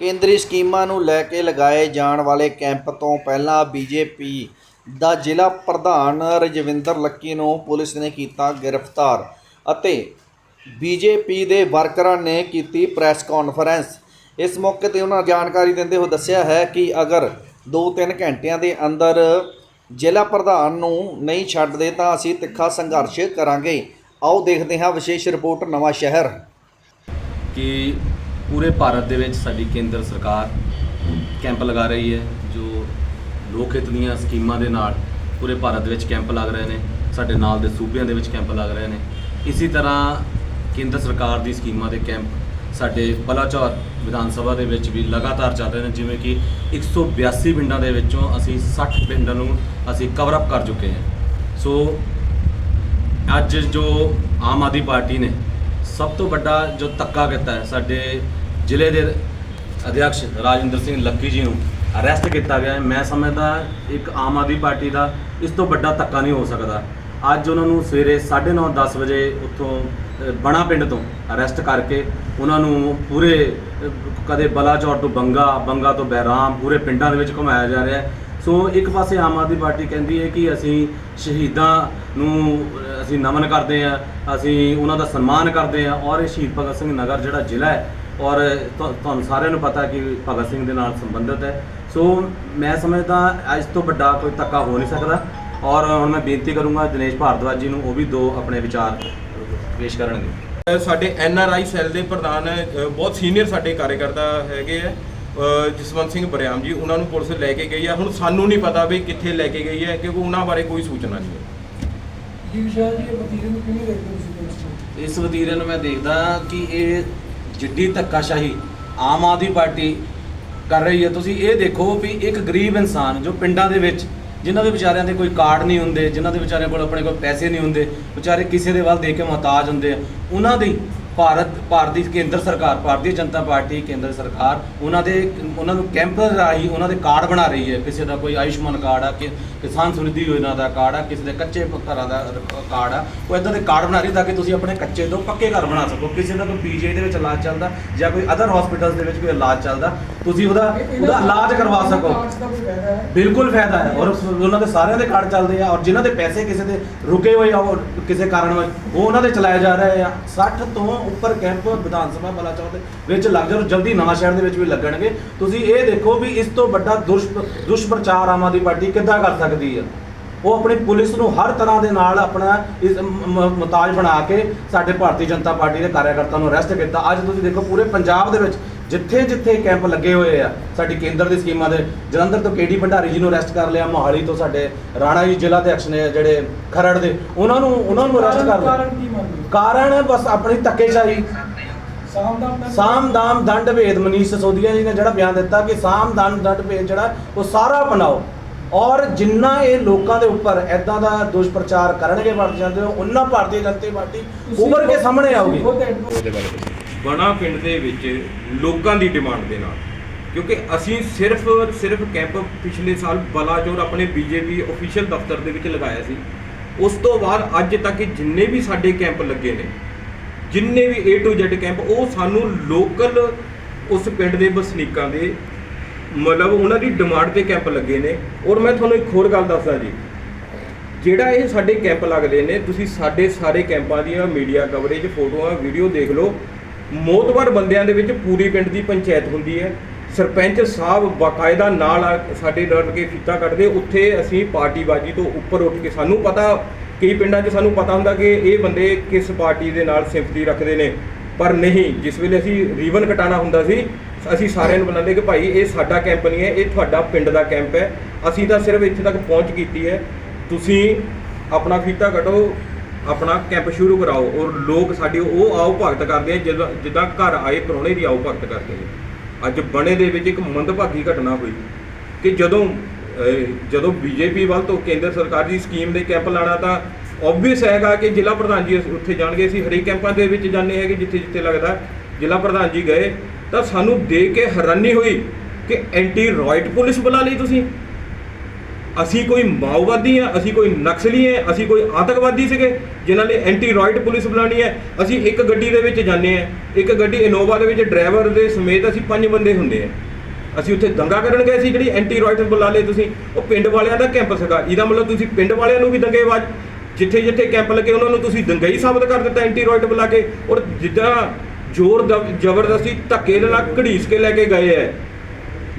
ਕੇਂਦਰੀ ਸਕੀਮਾਂ ਨੂੰ ਲੈ ਕੇ ਲਗਾਏ ਜਾਣ ਵਾਲੇ ਕੈਂਪ ਤੋਂ ਪਹਿਲਾਂ ਬੀਜੇਪੀ ਦਾ ਜ਼ਿਲ੍ਹਾ ਪ੍ਰਧਾਨ ਰਜਵਿੰਦਰ ਲੱਕੀ ਨੂੰ ਪੁਲਿਸ ਨੇ ਕੀਤਾ ਗ੍ਰਿਫਤਾਰ ਅਤੇ ਬੀਜੇਪੀ ਦੇ ਵਰਕਰਾਂ ਨੇ ਕੀਤੀ ਪ੍ਰੈਸ ਕਾਨਫਰੰਸ। ਇਸ ਮੌਕੇ ਤੇ ਉਹਨਾਂ ਜਾਣਕਾਰੀ ਦਿੰਦੇ ਹੋਏ ਦੱਸਿਆ ਹੈ ਕਿ ਅਗਰ 2-3 ਘੰਟਿਆਂ ਦੇ ਅੰਦਰ ਜ਼ਿਲ੍ਹਾ ਪ੍ਰਧਾਨ ਨੂੰ ਨਹੀਂ ਛੱਡਦੇ ਤਾਂ ਅਸੀਂ ਤਿੱਖਾ ਸੰਘਰਸ਼ ਕਰਾਂਗੇ। ਆਓ ਦੇਖਦੇ ਹਾਂ ਵਿਸ਼ੇਸ਼ ਰਿਪੋਰਟ ਨਵਾਂ ਸ਼ਹਿਰ ਕਿ ਪੂਰੇ ਭਾਰਤ ਦੇ ਵਿੱਚ ਸਾਡੀ ਕੇਂਦਰ ਸਰਕਾਰ ਕੈਂਪ ਲਗਾ ਰਹੀ ਹੈ, ਜੋ ਲੋਕ ਹਿੱਤ ਦੀਆਂ ਸਕੀਮਾਂ ਦੇ ਨਾਲ ਪੂਰੇ ਭਾਰਤ ਦੇ ਵਿੱਚ ਕੈਂਪ ਲੱਗ ਰਹੇ ਨੇ, ਸਾਡੇ ਨਾਲ ਦੇ ਸੂਬਿਆਂ ਦੇ ਵਿੱਚ ਕੈਂਪ ਲੱਗ ਰਹੇ ਨੇ। ਇਸੇ ਤਰ੍ਹਾਂ ਕੇਂਦਰ ਸਰਕਾਰ ਦੀ ਸਕੀਮਾਂ ਦੇ ਕੈਂਪ ਸਾਡੇ ਬਲਾਚੌਰ ਵਿਧਾਨ ਸਭਾ ਦੇ ਵਿੱਚ ਵੀ ਲਗਾਤਾਰ ਚੱਲ ਰਹੇ ਨੇ, ਜਿਵੇਂ ਕਿ 182 ਪਿੰਡਾਂ ਦੇ ਵਿੱਚੋਂ ਅਸੀਂ 60 ਪਿੰਡਾਂ ਨੂੰ ਅਸੀਂ ਕਵਰ ਅਪ ਕਰ ਚੁੱਕੇ ਹਾਂ। ਸੋ ਅੱਜ ਜੋ ਆਮ ਆਦਮੀ ਪਾਰਟੀ ਨੇ ਸਭ ਤੋਂ ਵੱਡਾ ਜੋ ਧੱਕਾ ਕੀਤਾ ਹੈ, ਸਾਡੇ ਜ਼ਿਲ੍ਹੇ ਦੇ ਅਧਿਕਸ਼ ਰਾਜਿੰਦਰ ਸਿੰਘ ਲੱਕੀ ਜੀ ਨੂੰ ਅਰੈਸਟ ਕੀਤਾ ਗਿਆ ਹੈ। ਮੈਂ ਸਮਝਦਾ ਇੱਕ ਆਮ ਆਦਮੀ ਪਾਰਟੀ ਦਾ ਇਸ ਤੋਂ ਵੱਡਾ ਧੱਕਾ ਨਹੀਂ ਹੋ ਸਕਦਾ। ਅੱਜ ਉਹਨਾਂ ਨੂੰ ਸਵੇਰੇ 9:30 10 ਵਜੇ ਉੱਥੋਂ ਬਣਾ ਪਿੰਡ ਤੋਂ ਅਰੈਸਟ ਕਰਕੇ ਉਹਨਾਂ ਨੂੰ ਪੂਰੇ ਕਦੇ ਬਲਾਚੌਰ ਤੋਂ ਬੰਗਾ ਬੰਗਾ ਤੋਂ ਬਹਿਰਾਮ, ਪੂਰੇ ਪਿੰਡਾਂ ਦੇ ਵਿੱਚ ਘੁਮਾਇਆ ਜਾ ਰਿਹਾ ਹੈ। ਸੋ ਇੱਕ ਪਾਸੇ ਆਮ ਆਦਮੀ ਪਾਰਟੀ ਕਹਿੰਦੀ ਹੈ ਕਿ ਅਸੀਂ ਸ਼ਹੀਦਾਂ ਨੂੰ ਅਸੀਂ ਨਮਨ ਕਰਦੇ ਹਾਂ, ਅਸੀਂ ਉਹਨਾਂ ਦਾ ਸਨਮਾਨ ਕਰਦੇ ਹਾਂ ਔਰ ਇਹ ਸ਼ਹੀਦ ਭਗਤ ਸਿੰਘ ਨਗਰ ਜਿਹੜਾ ਜ਼ਿਲ੍ਹਾ ਹੈ ਔਰ ਤੁਹਾਨੂੰ ਸਾਰਿਆਂ ਨੂੰ ਪਤਾ ਕਿ ਭਗਤ ਸਿੰਘ ਦੇ ਨਾਲ ਸੰਬੰਧਿਤ ਹੈ। ਸੋ ਮੈਂ ਸਮਝਦਾ ਅੱਜ ਤੋਂ ਵੱਡਾ ਕੋਈ ਧੱਕਾ ਹੋ ਨਹੀਂ ਸਕਦਾ ਔਰ ਹੁਣ ਮੈਂ ਬੇਨਤੀ ਕਰੂੰਗਾ ਦਿਨੇਸ਼ ਭਾਰਦਵਾਜ ਜੀ ਨੂੰ, ਉਹ ਵੀ ਦੋ ਆਪਣੇ ਵਿਚਾਰ ਪੇਸ਼ ਕਰਨਗੇ। ਸਾਡੇ ਐਨ ਆਰ ਆਈ ਸੈੱਲ ਦੇ ਪ੍ਰਧਾਨ ਬਹੁਤ ਸੀਨੀਅਰ ਸਾਡੇ ਕਾਰਜਕਰਤਾ ਹੈਗੇ ਆ। ਜਸਵੰਤ ਸਿੰਘ ਬਰਿਆਮ ਜੀ, ਉਹਨਾਂ ਨੂੰ ਪੁਲਿਸ ਲੈ ਕੇ ਗਈ ਆ। ਹੁਣ ਸਾਨੂੰ ਨਹੀਂ ਪਤਾ ਵੀ ਕਿੱਥੇ ਲੈ ਕੇ ਗਈ ਹੈ, ਕਿਉਂਕਿ ਉਹਨਾਂ ਬਾਰੇ ਕੋਈ ਸੂਚਨਾ ਨਹੀਂ ਹੈ। ਜੀ ਵਿਸ਼ਾਲ ਜੀ, ਇਹ ਵਤੀਰੇ ਨੂੰ ਕਿਵੇਂ ਦੇਖਦੇ ਹੋ ਤੁਸੀਂ ਇਸ ਵਤੀਰੇ ਨੂੰ ਮੈਂ ਦੇਖਦਾ ਕਿ ਇਹ ਜਿੱਡੀ ਧੱਕਾਸ਼ਾਹੀ ਆਮ ਆਦਮੀ ਪਾਰਟੀ ਕਰ ਰਹੀ ਹੈ। ਤੁਸੀਂ ਇਹ ਦੇਖੋ ਵੀ ਇੱਕ ਗਰੀਬ ਇਨਸਾਨ ਜੋ ਪਿੰਡਾਂ ਦੇ ਵਿੱਚ, ਜਿਨ੍ਹਾਂ ਦੇ ਵਿਚਾਰਿਆਂ ਦੇ ਕੋਈ ਕਾਰਡ ਨਹੀਂ ਹੁੰਦੇ, ਜਿਨ੍ਹਾਂ ਦੇ ਵਿਚਾਰਿਆਂ ਕੋਲ ਆਪਣੇ ਕੋਲ ਪੈਸੇ ਨਹੀਂ ਹੁੰਦੇ, ਵਿਚਾਰੇ ਕਿਸੇ ਦੇ ਵੱਲ ਦੇਖ ਕੇ ਮੁਹਤਾਜ ਹੁੰਦੇ ਆ, ਉਹਨਾਂ ਦੀ ਭਾਰਤ, ਭਾਰਤੀ ਕੇਂਦਰ ਸਰਕਾਰ, ਭਾਰਤੀ ਜਨਤਾ ਪਾਰਟੀ, ਕੇਂਦਰ ਸਰਕਾਰ, ਉਹਨਾਂ ਦੇ, ਉਹਨਾਂ ਨੂੰ ਕੈਂਪ ਰਾਹੀਂ ਉਹਨਾਂ ਦੇ ਕਾਰਡ ਬਣਾ ਰਹੀ ਹੈ। ਕਿਸੇ ਦਾ ਕੋਈ ਆਯੁਸ਼ਮਾਨ ਕਾਰਡ ਆ, ਕਿ ਕਿਸਾਨ ਸਮਰਿੱਧੀ ਯੋਜਨਾ ਦਾ ਕਾਰਡ ਆ, ਕਿਸੇ ਦੇ ਕੱਚੇ ਘਰਾਂ ਦਾ ਕਾਰਡ ਆ, ਉਹ ਇਦਾਂ ਦੇ ਕਾਰਡ ਬਣਾ ਰਹੀ ਤਾਂ ਕਿ ਤੁਸੀਂ ਆਪਣੇ ਕੱਚੇ ਤੋਂ ਪੱਕੇ ਘਰ ਬਣਾ ਸਕੋ। ਕਿਸੇ ਦਾ ਕੋਈ ਪੀਜੀਆਈ ਦੇ ਵਿੱਚ ਇਲਾਜ ਚੱਲਦਾ ਜਾਂ ਕੋਈ ਅਦਰ ਹਸਪੀਟਲਸ ਦੇ ਵਿੱਚ ਕੋਈ ਇਲਾਜ ਚੱਲਦਾ ਤੁਸੀਂ ਉਹਦਾ ਉਹਦਾ ਇਲਾਜ ਕਰਵਾ ਸਕੋ। ਹੈ? ਬਿਲਕੁਲ ਫਾਇਦਾ ਹੈ। ਔਰ ਉਹਨਾਂ ਦੇ ਸਾਰਿਆਂ ਦੇ ਕਾਰਡ ਚੱਲਦੇ ਆ ਔਰ ਜਿਨ੍ਹਾਂ ਦੇ ਪੈਸੇ ਕਿਸੇ ਦੇ ਰੁਕੇ ਹੋਏ ਆ ਉਹ ਕਿਸੇ ਕਾਰਨ ਉਹ ਉਹਨਾਂ ਦੇ ਚਲਾਏ ਜਾ ਰਹੇ ਆ। 60 ਤੋਂ ਉੱਪਰ ਕੈਂਪ ਵਿਧਾਨ ਸਭਾ ਬਲਾਚੌਰ ਦੇ ਵਿੱਚ ਲੱਗ ਜਾਣ ਜਲਦੀ ਨਵਾਂ ਸ਼ਹਿਰ ਦੇ ਵਿੱਚ ਵੀ ਲੱਗਣਗੇ। ਤੁਸੀਂ ਇਹ ਦੇਖੋ ਵੀ ਇਸ ਤੋਂ ਵੱਡਾ ਦੁਸ਼ ਦੁਸ਼ਪ੍ਰਚਾਰ ਆਮ ਆਦਮੀ ਪਾਰਟੀ ਕਿੱਦਾਂ ਕਰ ਸਕਦੀ ਆ? ਉਹ ਆਪਣੀ ਪੁਲਿਸ ਨੂੰ ਹਰ ਤਰ੍ਹਾਂ ਦੇ ਨਾਲ ਆਪਣਾ ਇਸ ਮੁਤਾਜ ਬਣਾ ਕੇ ਸਾਡੇ ਭਾਰਤੀ ਜਨਤਾ ਪਾਰਟੀ ਦੇ ਕਾਰਜਕਰਤਾਵਾਂ ਨੂੰ ਅਰੈਸਟ ਕੀਤਾ। ਅੱਜ ਤੁਸੀਂ ਦੇਖੋ ਪੂਰੇ ਪੰਜਾਬ ਦੇ ਵਿੱਚ ਜਿੱਥੇ ਜਿੱਥੇ ਕੈਂਪ ਲੱਗੇ ਹੋਏ ਆ ਸਾਡੀ ਕੇਂਦਰ ਦੀ ਸਕੀਮਾਂ ਦੇ ਜਲੰਧਰ ਤੋਂ ਕੇਡੀ ਭੰਡਾਰੀ ਜੀ ਨੂੰ ਅਰੈਸਟ ਕਰ ਲਿਆ ਮੋਹਾਲੀ ਤੋਂ ਸਾਡੇ ਰਾਣਾ ਜੀ ਜ਼ਿਲ੍ਹਾ ਅਧਿਕਸ਼ ਨੇ ਜਿਹੜੇ ਖਰੜ ਦੇ ਉਹਨਾਂ ਨੂੰ ਉਹਨਾਂ ਨੂੰ ਅਰੈਸਟ ਕਰ ਲਿਆ। ਕਾਰਨ ਕੀ ਮੰਨਦੇ ਕਾਰਨ ਬਸ ਆਪਣੀ ਧੱਕੇਸ਼ਾਹੀ। ਸਾਮ ਦਾ ਆਪਣਾ ਸਾਮ ਦਾਮ ਦੰਡ ਭੇਦ ਮਨੀਸ਼ ਸਸੋਦੀਆ ਜੀ ਨੇ ਜਿਹੜਾ ਬਿਆਨ ਦਿੱਤਾ ਕਿ ਸਾਮ ਦਾਮ ਦੰਡ ਭੇਦ ਜਿਹੜਾ ਉਹ ਸਾਰਾ ਬਣਾਓ ਔਰ ਜਿੰਨਾ ਇਹ ਲੋਕਾਂ ਦੇ ਉੱਪਰ ਐਦਾਂ ਦਾ ਦੁਸ਼ਪ੍ਰਚਾਰ ਕਰਨਗੇ ਵਰਤ ਜਾਂਦੇ ਹੋ ਉਹਨਾਂ ਭਾਰਤੀ ਜਨਤਾ ਪਾਰਟੀ ਉੱਭਰ ਕੇ ਸਾਹਮਣੇ ਆਊਗੀ। ਬਣਾ ਪਿੰਡ ਦੇ ਵਿੱਚ ਲੋਕਾਂ ਦੀ ਡਿਮਾਂਡ ਦੇ ਨਾਲ। ਕਿਉਂਕਿ ਅਸੀਂ ਸਿਰਫ ਔਰ ਸਿਰਫ ਕੈਂਪ ਪਿਛਲੇ ਸਾਲ ਬਲਾਚੌਰ ਆਪਣੇ ਬੀਜੇਪੀ ਅਫੀਸ਼ੀਅਲ ਦਫ਼ਤਰ ਦੇ ਵਿੱਚ ਲਗਾਇਆ ਸੀ। ਉਸ ਤੋਂ ਬਾਅਦ ਅੱਜ ਤੱਕ ਜਿੰਨੇ ਵੀ ਸਾਡੇ ਕੈਂਪ ਲੱਗੇ ਨੇ, ਜਿੰਨੇ ਵੀ A to Z ਕੈਂਪ, ਉਹ ਸਾਨੂੰ ਲੋਕਲ ਉਸ ਪਿੰਡ ਦੇ ਵਸਨੀਕਾਂ ਦੇ ਮਤਲਬ ਉਹਨਾਂ ਦੀ ਡਿਮਾਂਡ ਤੇ ਕੈਂਪ ਲੱਗੇ ਨੇ। ਔਰ ਮੈਂ ਤੁਹਾਨੂੰ ਇੱਕ ਹੋਰ ਗੱਲ ਦੱਸਦਾ ਜੀ। ਜਿਹੜਾ ਇਹ ਸਾਡੇ ਕੈਂਪ ਲੱਗਦੇ ਨੇ, ਤੁਸੀਂ ਸਾਡੇ ਸਾਰੇ ਕੈਂਪਾਂ ਦੀਆਂ ਮੀਡੀਆ ਕਵਰੇਜ ਫੋਟੋਆਂ, ਵੀਡੀਓ ਦੇਖ ਲਓ। ਮੋਤਬਰ ਬੰਦਿਆਂ ਦੇ ਵਿੱਚ ਪੂਰੀ ਪਿੰਡ ਦੀ ਪੰਚਾਇਤ ਹੁੰਦੀ ਹੈ। ਸਰਪੰਚ ਸਾਹਿਬ ਬਾਕਾਇਦਾ ਨਾਲ ਸਾਡੇ ਲੜ ਕੇ ਫੀਤਾ ਕੱਢਦੇ। ਉੱਥੇ ਅਸੀਂ ਪਾਰਟੀਬਾਜੀ ਤੋਂ ਉੱਪਰ ਉੱਠ ਕੇ ਸਾਨੂੰ ਪਤਾ, ਕਈ ਪਿੰਡਾਂ 'ਚ ਸਾਨੂੰ ਪਤਾ ਹੁੰਦਾ ਕਿ ਇਹ ਬੰਦੇ ਕਿਸ ਪਾਰਟੀ ਦੇ ਨਾਲ ਸਿੰਪਥੀ ਰੱਖਦੇ ਨੇ। ਪਰ ਨਹੀਂ, ਜਿਸ ਵੇਲੇ ਅਸੀਂ ਰੀਵਨ ਕਟਾਣਾ ਹੁੰਦਾ ਸੀ, ਅਸੀਂ ਸਾਰਿਆਂ ਨੂੰ ਬੁਲਾਉਂਦੇ ਕਿ ਭਾਈ ਇਹ ਸਾਡਾ ਕੈਂਪ ਨਹੀਂ ਹੈ, ਇਹ ਤੁਹਾਡਾ ਪਿੰਡ ਦਾ ਕੈਂਪ ਹੈ। ਅਸੀਂ ਤਾਂ ਸਿਰਫ ਇੱਥੇ ਤੱਕ ਪਹੁੰਚ ਕੀਤੀ ਹੈ। ਤੁਸੀਂ ਆਪਣਾ ਫੀਤਾ ਕੱਢੋ ਆਪਣਾ ਕੈਂਪ ਸ਼ੁਰੂ ਕਰਾਓ ਔਰ ਲੋਕ ਸਾਡੀ ਉਹ ਆਓ ਭਗਤ ਕਰਦੇ ਆ ਜਿੱਦਾਂ ਜਿੱਦਾਂ ਘਰ ਆਏ ਪ੍ਰਾਹੁਣੇ ਦੀ ਆਓ ਭਗਤ ਕਰਦੇ ਨੇ ਅੱਜ ਬਣੇ ਦੇ ਵਿੱਚ ਇੱਕ ਮੰਦਭਾਗੀ ਘਟਨਾ ਹੋਈ ਕਿ ਜਦੋਂ ਅਹ, ਜਦੋਂ ਬੀਜੇਪੀ ਵੱਲ ਤੋਂ ਕੇਂਦਰ ਸਰਕਾਰ ਦੀ ਸਕੀਮ ਦੇ ਕੈਂਪ ਲਾਣਾ ਤਾਂ ਆਬਵੀਅਸ ਹੈਗਾ ਕਿ ਜ਼ਿਲ੍ਹਾ ਪ੍ਰਧਾਨ ਜੀ ਉੱਥੇ ਜਾਣਗੇ ਅਸੀਂ ਹਰੇਕ ਕੈਂਪਾਂ ਦੇ ਵਿੱਚ ਜਾਂਦੇ ਹੈਗੇ ਜਿੱਥੇ ਜਿੱਥੇ ਲੱਗਦਾ ਜ਼ਿਲ੍ਹਾ ਪ੍ਰਧਾਨ ਜੀ ਗਏ ਤਾਂ ਸਾਨੂੰ ਦੇਖ ਕੇ ਹੈਰਾਨੀ ਹੋਈ ਕਿ ਐਂਟੀ ਰਾਈਟ ਪੁਲਿਸ ਬੁਲਾ ਲਈ ਤੁਸੀਂ। ਅਸੀਂ ਕੋਈ ਮਾਓਵਾਦੀ ਆ ਅਸੀਂ ਕੋਈ ਨਕਸਲੀ ਆ ਅਸੀਂ ਕੋਈ ਆਤੰਕਵਾਦੀ ਸੀਗੇ, ਜਿਨ੍ਹਾਂ ਨੇ ਐਂਟੀ ਰਾਇਟ ਪੁਲਿਸ ਬਣਾਣੀ ਹੈ। ਅਸੀਂ ਇੱਕ ਗੱਡੀ ਦੇ ਵਿੱਚ ਜਾਂਦੇ ਆ ਇੱਕ ਗੱਡੀ ਇਨੋਵਾ ਦੇ ਵਿੱਚ ਡਰਾਈਵਰ ਦੇ ਸਮੇਤ ਅਸੀਂ ਪੰਜ ਬੰਦੇ ਹੁੰਦੇ ਆ ਅਸੀਂ ਉੱਥੇ ਦੰਗਾ ਕਰਨ ਗਏ ਸੀ, ਜਿਹੜੀ ਐਂਟੀ ਰਾਇਟ ਬੁਲਾ ਲਏ ਤੁਸੀਂ। ਉਹ ਪਿੰਡ ਵਾਲਿਆਂ ਦਾ ਕੈਂਪ ਸੀਗਾ। ਇਹਦਾ ਮਤਲਬ ਤੁਸੀਂ ਪਿੰਡ ਵਾਲਿਆਂ ਨੂੰ ਵੀ ਦੰਗੇ ਦੰਗੇਬਾਜ਼ ਜਿੱਥੇ ਜਿੱਥੇ ਕੈਂਪ ਲੱਗੇ, ਉਹਨਾਂ ਨੂੰ ਤੁਸੀਂ ਦੰਗਈ ਸਾਬਤ ਕਰ ਦਿੱਤਾ ਐਂਟੀ ਰਾਇਟ ਬੁਲਾ ਕੇ। ਔਰ ਜਿੱਦਾਂ ਜ਼ੋਰ ਜ਼ਬਰਦਸਤੀ ਧੱਕੇ ਨਾਲ ਘੜੀਸ ਕੇ ਲੈ ਕੇ ਗਏ ਐ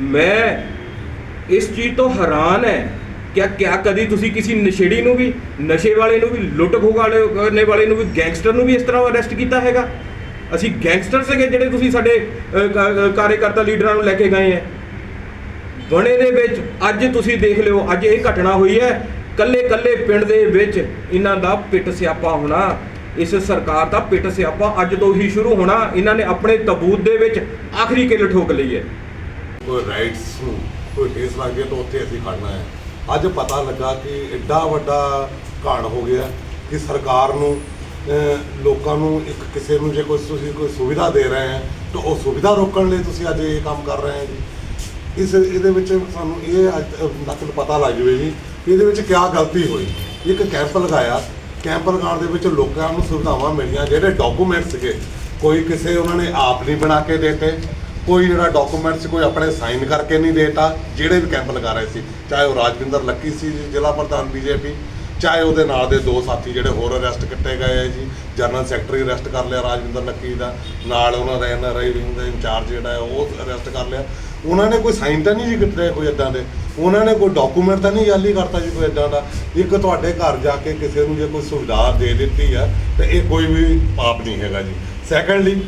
ਮੈਂ ਇਸ ਚੀਜ਼ ਤੋਂ ਹੈਰਾਨ ਹੈ। ਕਿਆ ਕਿਆ ਕਦੀ ਤੁਸੀਂ ਕਿਸੇ ਨਸ਼ੇੜੀ ਨੂੰ ਵੀ ਨਸ਼ੇ ਵਾਲੇ ਨੂੰ ਵੀ ਲੁੱਟ ਖੋਹ ਵਾਲੇ ਕਰਨੇ ਵਾਲੇ ਨੂੰ ਵੀ ਗੈਂਗਸਟਰ ਨੂੰ ਵੀ ਇਸ ਤਰ੍ਹਾਂ ਅਰੈਸਟ ਕੀਤਾ ਹੈਗਾ? ਅਸੀਂ ਗੈਂਗਸਟਰ ਸੀਗੇ ਜਿਹੜੇ ਤੁਸੀਂ ਸਾਡੇ ਅ, ਕਾਰਜਕਰਤਾ ਲੀਡਰਾਂ ਨੂੰ ਲੈ ਕੇ ਗਏ ਹੈ। ਬਣੇ ਦੇ ਵਿੱਚ ਅੱਜ ਤੁਸੀਂ ਦੇਖ ਲਿਓ ਅੱਜ ਇਹ ਘਟਨਾ ਹੋਈ ਹੈ। ਕੱਲੇ ਕੱਲੇ ਪਿੰਡ ਦੇ ਵਿੱਚ ਇਹਨਾਂ ਦਾ ਪਿੱਟ ਸਿਆਪਾ ਹੋਣਾ ਇਸ ਸਰਕਾਰ ਦਾ ਪਿੱਟ ਸਿਆਪਾ ਅੱਜ ਤੋਂ ਹੀ ਸ਼ੁਰੂ ਹੋਣਾ ਇਹਨਾਂ ਨੇ ਆਪਣੇ ਤਬੂਤ ਦੇ ਵਿੱਚ ਆਖਰੀ ਕਿੱਲ ਠੋਕ ਲਈ ਹੈ। ਕੋਈ ਰਾਈਟਸ ਨੂੰ ਕੋਈ ਠੇਸ ਲੱਗ ਗਿਆ ਤਾਂ ਉੱਥੇ ਅਸੀਂ ਖੜਨਾ ਹੈ। ਅੱਜ ਪਤਾ ਲੱਗਾ ਕਿ ਐਡਾ ਵੱਡਾ ਘਾਣ ਹੋ ਗਿਆ ਕਿ ਸਰਕਾਰ ਨੂੰ ਲੋਕਾਂ ਨੂੰ ਇੱਕ ਕਿਸੇ ਨੂੰ ਜੇ ਕੋਈ ਤੁਸੀਂ ਕੋਈ ਸੁਵਿਧਾ ਦੇ ਰਹੇ ਹੈ, ਤਾਂ ਉਹ ਸੁਵਿਧਾ ਰੋਕਣ ਲਈ ਤੁਸੀਂ ਅੱਜ ਇਹ ਕੰਮ ਕਰ ਰਹੇ ਹੈ ਜੀ। ਇਸ, ਇਹਦੇ ਵਿੱਚ ਸਾਨੂੰ ਇਹ ਅੱਜ ਨਕਲ ਪਤਾ ਲੱਗ ਜਵੇ ਜੀ ਕਿ ਇਹਦੇ ਵਿੱਚ ਕਿਆ ਗਲਤੀ ਹੋਈ। ਇੱਕ ਕੈਂਪ ਲਗਾਇਆ, ਕੈਂਪ ਲਗਾਉਣ ਦੇ ਵਿੱਚ ਲੋਕਾਂ ਨੂੰ ਸੁਵਿਧਾਵਾਂ ਮਿਲੀਆਂ, ਜਿਹੜੇ ਡਾਕੂਮੈਂਟ ਸੀਗੇ, ਕੋਈ ਕਿਸੇ ਉਹਨਾਂ ਨੇ ਆਪ ਨਹੀਂ ਬਣਾ ਕੇ ਦਿੱਤੇ। ਕੋਈ ਜਿਹੜਾ ਡਾਕੂਮੈਂਟਸ ਕੋਈ ਆਪਣੇ ਸਾਈਨ ਕਰਕੇ ਨਹੀਂ ਦੇਤਾ ਜਿਹੜੇ ਵੀ ਕੈਂਪ ਲਗਾ ਰਹੇ ਸੀ ਚਾਹੇ ਉਹ ਰਾਜਵਿੰਦਰ ਲੱਕੀ ਸੀ ਜੀ, ਜ਼ਿਲ੍ਹਾ ਪ੍ਰਧਾਨ ਬੀਜੇਪੀ ਚਾਹੇ ਉਹਦੇ ਨਾਲ ਦੇ ਦੋ ਸਾਥੀ ਜਿਹੜੇ ਹੋਰ ਅਰੈਸਟ ਕੀਤੇ ਗਏ ਹੈ ਜੀ ਜਨਰਲ ਸੈਕਟਰੀ ਅਰੈਸਟ ਕਰ ਲਿਆ ਰਾਜਵਿੰਦਰ ਲੱਕੀ ਦਾ ਨਾਲ ਉਹਨਾਂ ਦਾ ਐਨਆਰਆਈ ਵਿੰਗ ਦਾ ਇੰਚਾਰਜ ਜਿਹੜਾ ਹੈ ਉਹ ਅਰੈਸਟ ਕਰ ਲਿਆ। ਉਹਨਾਂ ਨੇ ਕੋਈ ਸਾਈਨ ਤਾਂ ਨਹੀਂ ਜੀ ਕੀਤੇ ਕੋਈ ਇਦਾਂ ਦੇ ਉਹਨਾਂ ਨੇ ਕੋਈ ਡਾਕੂਮੈਂਟ ਤਾਂ ਨਹੀਂ ਜਾਲੀ ਕਰਤਾ ਜੀ ਕੋਈ ਇਦਾਂ ਦਾ। ਇੱਕ ਤੁਹਾਡੇ ਘਰ ਜਾ ਕੇ ਕਿਸੇ ਨੂੰ ਜੇ ਕੋਈ ਸੁਵਿਧਾ ਦੇ ਦਿੱਤੀ ਆ ਤੇ ਇਹ ਕੋਈ ਵੀ ਪਾਪ ਨਹੀਂ ਹੈਗਾ ਜੀ। ਸੈਕੰਡਲੀ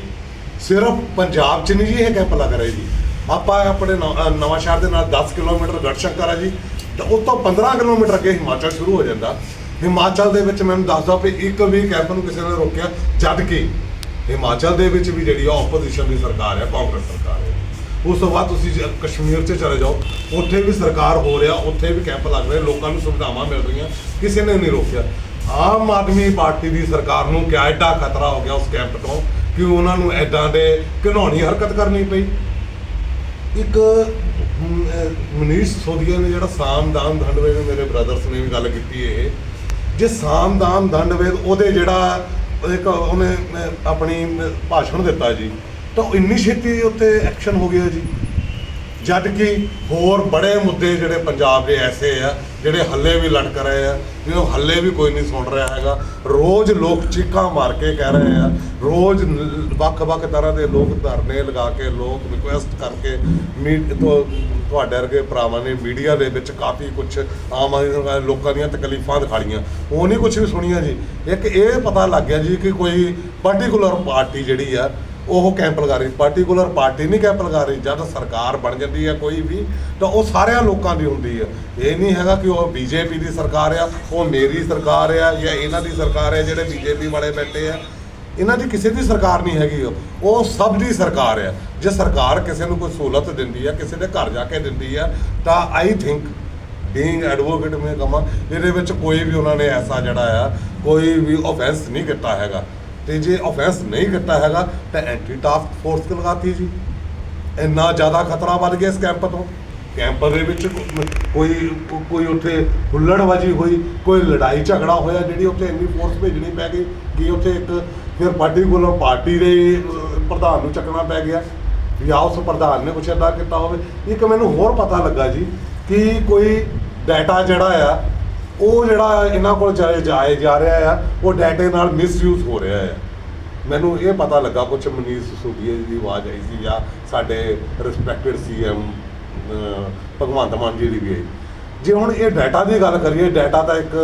ਸਿਰਫ ਪੰਜਾਬ 'ਚ ਨਹੀਂ ਜੀ, ਇਹ ਕੈਂਪ ਲੱਗ ਰਹੇ ਜੀ। ਆਪਾਂ ਆਪਣੇ ਨਵਾਂ ਅਹ ਸ਼ਹਿਰ ਦੇ ਨਾਲ 10 ਕਿਲੋਮੀਟਰ ਗੜਸ਼ੰਕਰ ਹੈ ਜੀ। ਤਾਂ ਉਸ ਤੋਂ 15 ਕਿਲੋਮੀਟਰ ਅੱਗੇ ਹਿਮਾਚਲ ਸ਼ੁਰੂ ਹੋ ਜਾਂਦਾ। ਹਿਮਾਚਲ ਦੇ ਵਿੱਚ ਮੈਨੂੰ ਦੱਸਦਾ ਵੀ ਇੱਕ ਵੀ ਕੈਂਪ ਨੂੰ ਕਿਸੇ ਨੇ ਰੋਕਿਆ, ਜਦ ਕਿ ਹਿਮਾਚਲ ਦੇ ਵਿੱਚ ਵੀ ਜਿਹੜੀ ਆ ਆਪੋਜੀਸ਼ਨ ਦੀ ਸਰਕਾਰ ਹੈ ਕਾਂਗਰਸ ਸਰਕਾਰ ਹੈ ਉਸ ਤੋਂ ਬਾਅਦ ਤੁਸੀਂ ਕਸ਼ਮੀਰ 'ਚ ਚਲੇ ਜਾਓ, ਉੱਥੇ ਵੀ ਸਰਕਾਰ ਹੋ ਰਿਹਾ, ਉੱਥੇ ਵੀ ਕੈਂਪ ਲੱਗ ਰਹੇ, ਲੋਕਾਂ ਨੂੰ ਸੁਵਿਧਾਵਾਂ ਮਿਲ ਰਹੀਆਂ, ਕਿਸੇ ਨੇ ਨਹੀਂ ਰੋਕਿਆ। ਆਮ ਆਦਮੀ ਪਾਰਟੀ ਦੀ ਸਰਕਾਰ ਨੂੰ ਕਿਆ ਐਡਾ ਖਤਰਾ ਹੋ ਗਿਆ ਉਸ ਕੈਂਪ ਤੋਂ? ਕਿ ਉਹਨਾਂ ਨੂੰ ਐਦਾਂ ਦੇ ਘਿਨੌਣੀ ਹਰਕਤ ਕਰਨੀ ਪਈ। ਇੱਕ ਮਨੀਸ਼ ਸੋਦੀਆ ਨੇ ਜਿਹੜਾ ਸਾਮਦਾਨ ਦੰਡਵੇਦ ਮੇਰੇ ਬ੍ਰਦਰਸ ਨੇ ਵੀ ਗੱਲ ਕੀਤੀ ਇਹ। ਜੇ ਸਾਮਦਾਨ ਦੰਡਵੇਦ ਉਹਦੇ ਜਿਹੜਾ ਇੱਕ ਉਹਨੇ ਆਪਣੀ ਭਾਸ਼ਣ ਦਿੱਤਾ ਜੀ, ਤਾਂ ਇੰਨੀ ਛੇਤੀ ਉੱਤੇ ਐਕਸ਼ਨ ਹੋ ਗਿਆ ਜੀ। ਜਦ ਕਿ ਹੋਰ ਬੜੇ ਮੁੱਦੇ ਜਿਹੜੇ ਪੰਜਾਬ ਦੇ ਐਸੇ ਆ, ਜਿਹੜੇ ਹੱਲੇ ਵੀ ਲਟਕ ਰਹੇ ਆ ਜਿਹਨੂੰ ਹੱਲੇ ਵੀ ਕੋਈ ਨਹੀਂ ਸੁਣ ਰਿਹਾ ਹੈਗਾ। ਰੋਜ਼ ਲੋਕ ਚੀਕਾਂ ਮਾਰ ਕੇ ਕਹਿ ਰਹੇ ਆ। ਰੋਜ਼ ਵੱਖ-ਵੱਖ ਤਰ੍ਹਾਂ ਦੇ ਲੋਕ ਧਰਨੇ ਲਗਾ ਕੇ, ਲੋਕ ਰਿਕੁਐਸਟ ਕਰਕੇ ਮੀ, ਤੋਂ, ਤੁਹਾਡੇ ਵਰਗੇ ਭਰਾਵਾਂ ਨੇ ਮੀਡੀਆ ਦੇ ਵਿੱਚ ਕਾਫੀ ਕੁਝ ਆਮ ਆਦਮੀ ਪਾਰਟੀ ਲੋਕਾਂ ਦੀਆਂ ਤਕਲੀਫਾਂ ਦਿਖਾਲੀਆਂ ਉਹ ਨਹੀਂ ਕੁਝ ਵੀ ਸੁਣੀਆਂ ਜੀ। ਇੱਕ ਇਹ ਪਤਾ ਲੱਗ ਗਿਆ ਜੀ ਕਿ ਕੋਈ ਪਾਰਟਿਕੂਲਰ ਪਾਰਟੀ ਜਿਹੜੀ ਆ ਉਹ ਕੈਂਪ ਲਗਾ ਰਹੀ ਪਾਰਟਿਕੂਲਰ ਪਾਰਟੀ ਨਹੀਂ ਕੈਂਪ ਲਗਾ ਰਹੀ, ਜਦ ਸਰਕਾਰ ਬਣ ਜਾਂਦੀ ਹੈ ਕੋਈ ਵੀ, ਤਾਂ ਉਹ ਸਾਰਿਆਂ ਲੋਕਾਂ ਦੀ ਹੁੰਦੀ ਹੈ। ਇਹ ਨਹੀਂ ਹੈਗਾ ਕਿ ਉਹ ਬੀਜੇਪੀ ਦੀ ਸਰਕਾਰ ਆ, ਉਹ ਮੇਰੀ ਸਰਕਾਰ ਆ ਜਾਂ ਇਹਨਾਂ ਦੀ ਸਰਕਾਰ ਆ, ਜਿਹੜੇ ਬੀਜੇਪੀ ਵਾਲੇ ਬੈਠੇ ਆ। ਇਹਨਾਂ ਦੀ ਕਿਸੇ ਦੀ ਸਰਕਾਰ ਨਹੀਂ ਹੈਗੀ ਉਹ। ਸਭ ਦੀ ਸਰਕਾਰ ਆ। ਜੇ ਸਰਕਾਰ ਕਿਸੇ ਨੂੰ ਕੋਈ ਸਹੂਲਤ ਦਿੰਦੀ ਆ, ਕਿਸੇ ਦੇ ਘਰ ਜਾ ਕੇ ਦਿੰਦੀ ਆ, ਤਾਂ ਆਈ ਥਿੰਕ ਬੀਇੰਗ ਐਡਵੋਕੇਟ ਮੈਂ ਕਹਾਂ, ਇਹਦੇ ਵਿੱਚ ਕੋਈ ਵੀ ਉਹਨਾਂ ਨੇ ਐਸਾ ਜਿਹੜਾ ਆ, ਕੋਈ ਵੀ ਆਫੈਂਸ ਨਹੀਂ ਕੀਤਾ ਹੈਗਾ। ਤੇ ਜੇ ਆਫੈਂਸ ਨਹੀਂ ਕੀਤਾ ਹੈਗਾ, ਤਾਂ ਐਂਟੀ ਟਾਸਕ ਫੋਰਸ ਲਗਾਤੀ ਜੀ। ਇੰਨਾ ਜ਼ਿਆਦਾ ਖਤਰਾ ਵੱਧ ਗਿਆ ਇਸ ਕੈਂਪ ਤੋਂ। ਕੈਂਪ ਦੇ ਵਿੱਚ ਕੋਈ ਕੋਈ ਉੱਥੇ ਹੁੱਲੜਬਾਜੀ ਹੋਈ, ਕੋਈ ਲੜਾਈ ਝਗੜਾ ਹੋਇਆ, ਜਿਹੜੀ ਉੱਥੇ ਇੰਨੀ ਫੋਰਸ ਭੇਜਣੀ ਪੈ ਗਈ ਕਿ ਉੱਥੇ ਇੱਕ ਫਿਰ ਪਾਰਟੀਕੂਲਰ ਪਾਰਟੀ ਦੇ ਪ੍ਰਧਾਨ ਨੂੰ ਚੱਕਣਾ ਪੈ ਗਿਆ। ਜਾਂ ਉਸ ਪ੍ਰਧਾਨ ਨੇ ਕੁਛ ਏਦਾਂ ਕੀਤਾ ਹੋਵੇ। ਇੱਕ ਮੈਨੂੰ ਹੋਰ ਪਤਾ ਲੱਗਾ ਜੀ ਕਿ ਕੋਈ ਡਾਟਾ ਜਿਹੜਾ ਆ ਉਹ ਜਿਹੜਾ ਇਹਨਾਂ ਕੋਲ ਜਾਏ ਜਾਏ ਜਾ ਰਿਹਾ ਆ, ਉਹ ਡਾਟੇ ਨਾਲ ਮਿਸਯੂਜ਼ ਹੋ ਰਿਹਾ ਆ। ਮੈਨੂੰ ਇਹ ਪਤਾ ਲੱਗਾ ਕੁਝ ਮਨੀਸ਼ ਸੁਖੀਏ ਦੀ ਆਵਾਜ਼ ਆਈ ਸੀ ਜਾਂ ਸਾਡੇ ਰਿਸਪੈਕਟਡ ਸੀਐਮ ਭਗਵੰਤ ਮਾਨ ਜੀ ਦੀ ਵੀ ਆਈ। ਜੇ ਹੁਣ ਇਹ ਡਾਟਾ ਦੀ ਗੱਲ ਕਰੀਏ ਡਾਟਾ ਤਾਂ ਇੱਕ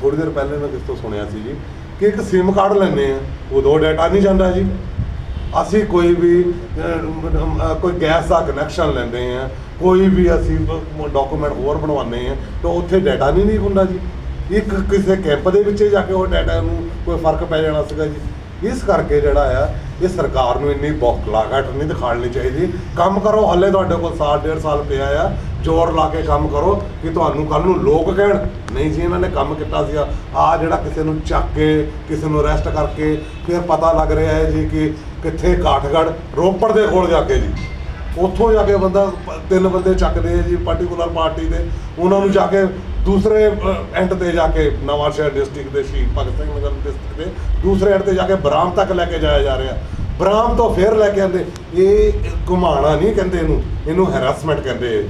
ਥੋੜੀ ਦੇਰ ਪਹਿਲੇ ਮੈਂ ਕਿਸ ਤੋਂ ਸੁਣਿਆ ਸੀ ਜੀ ਕਿ ਇੱਕ SIM ਕਾਰਡ ਲੈਣੇ ਆ ਉਦੋਂ ਡਾਟਾ ਨਹੀਂ ਜਾਂਦਾ ਜੀ। ਅਸੀਂ ਕੋਈ ਵੀ ਕੋਈ ਗੈਸ ਦਾ ਕਨੈਕਸ਼ਨ ਲੈਂਦੇ ਆ ਕੋਈ ਵੀ ਅਸੀਂ ਡਾਕੂਮੈਂਟ ਹੋਰ ਬਣਵਾਉਂਦੇ ਆ ਤਾਂ ਉੱਥੇ ਡਾਟਾ ਨਹੀਂ ਨਹੀਂ ਹੁੰਦਾ ਜੀ। ਇੱਕ ਕਿਸੇ ਕੈਂਪ ਦੇ ਵਿੱਚ ਜਾ ਕੇ ਉਹ ਡਾਟਾ ਨੂੰ ਕੋਈ ਫ਼ਰਕ ਪੈ ਜਾਣਾ ਸੀਗਾ ਜੀ। ਇਸ ਕਰਕੇ ਜਿਹੜਾ ਆ, ਇਹ ਸਰਕਾਰ ਨੂੰ ਇੰਨੀ ਬੌਖਲਾਹਟ ਨਹੀਂ ਦਿਖਾਉਣੀ ਚਾਹੀਦੀ। ਕੰਮ ਕਰੋ, ਹੱਲੇ ਤੁਹਾਡੇ ਕੋਲ ਸਾਲ, ਡੇਢ ਸਾਲ ਪਿਆ ਆ। ਜ਼ੋਰ ਲਾ ਕੇ ਕੰਮ ਕਰੋ ਕਿ ਤੁਹਾਨੂੰ ਕੱਲ ਨੂੰ ਲੋਕ ਕਹਿਣ, ਨਹੀਂ ਜੀ, ਇਹਨਾਂ ਨੇ ਕੰਮ ਕੀਤਾ ਸੀ ਆ ਜਿਹੜਾ ਕਿਸੇ ਨੂੰ ਚੱਕ ਕੇ, ਕਿਸੇ ਨੂੰ ਅਰੈਸਟ ਕਰਕੇ, ਫਿਰ ਪਤਾ ਲੱਗ ਰਿਹਾ ਹੈ ਜੀ ਕਿ ਕਿੱਥੇ ਕਾਠਗੜ੍ਹ ਰੋਪੜ ਦੇ ਕੋਲ ਜਾ ਕੇ ਜੀ। ਉੱਥੋਂ ਜਾ ਕੇ ਬੰਦਾ ਪ- ਤਿੰਨ ਬੰਦੇ ਚੱਕਦੇ ਆ ਜੀ ਪਾਰਟਿਕੂਲਰ ਪਾਰਟੀ ਦੇ। ਉਹਨਾਂ ਨੂੰ ਜਾ ਕੇ ਦੂਸਰੇ ਐਂਡ ਤੇ ਜਾ ਕੇ ਨਵਾਂ ਸ਼ਹਿਰ ਡਿਸਟ੍ਰਿਕਟ ਦੇ ਸ਼ਹੀਦ ਭਗਤ ਸਿੰਘ ਨਗਰ ਡਿਸਟ੍ਰਿਕਟ ਦੇ ਦੂਸਰੇ ਐਂਡ ਤੇ ਜਾ ਕੇ ਬਰਾਮ ਤੱਕ ਲੈ ਕੇ ਜਾਇਆ ਜਾ ਰਿਹਾ। ਬਰਾਮ ਤੋਂ ਫਿਰ ਲੈ ਕੇ ਆਂਦੇ, ਇਹ ਘੁਮਾਣਾ ਨਹੀਂ ਕਹਿੰਦੇ ਇਹਨੂੰ ਇਹਨੂੰ ਹੈਰਾਸਮੈਂਟ ਕਹਿੰਦੇ ਆ ਜੀ।